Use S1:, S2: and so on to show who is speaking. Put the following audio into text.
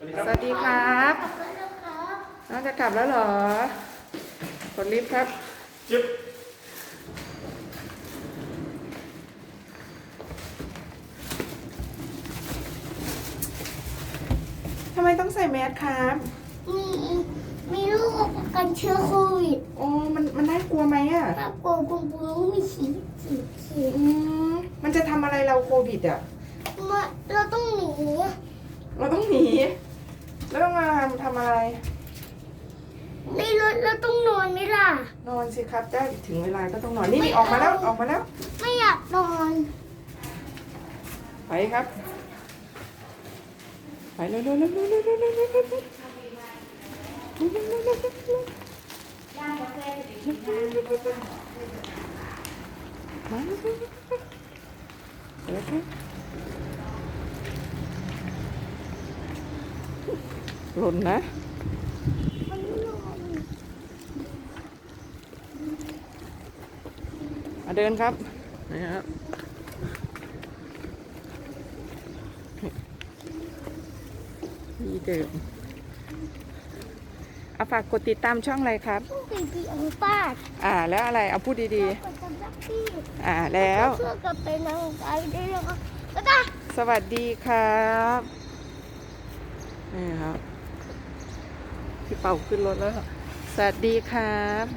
S1: สวัสดีครับ
S2: กลับแล้วนะครับ
S1: น้องจะกลับแล้วเหรอกดลิฟต์ครับ
S3: จิ๊บ
S1: ทำไมต้องใส่แมสครับ
S2: มีมีลูกกันเชื้อโควิด
S1: โอ้มันมันน่ากลัวไหมอะ
S2: ปากโกงปุงปุงมีขีดขีดขีด
S1: อืมมันจะทำอะไรเราโควิดอะ
S2: มาเราต้องหนี
S1: เราต้องหนี แล้วต้องมาทำอะไร
S2: ในรถเราต้องนอนไหมล่ะ
S1: นอนสิครับได้ถึงเวลาก็ต้องนอน นี่นี่ออกมาแล้วออกมาแล้ว
S2: ไม่อยากนอน
S1: ไปครับ ไปเร็วเร็วเร็วเร็วเร็วเร็วเร็วเร็วเร็วเร็วเร็วเร็วเร็วเร็วเร็วมาเร็วเร็วเร็วเร็วเร็วเร็วครับหล่นนะ
S2: มัน ไม่นอน
S1: มาเดินครับนะครับที่เดิมเอาฝากกดติดตามช่องอะไรครับ
S2: ต้องเป็นปีอังป้า
S1: อ่า แล้วอะไรเอาพูดดี
S2: กดสำหรับพี่
S1: ๆ อ่าแล้ว
S2: เพื่อกลับไปนางกายได้แล้วก็แล้วก็
S1: สวัสดีครับ นี่ครับ พี่เป่าขึ้นรถแล้ว สวัสดีครับ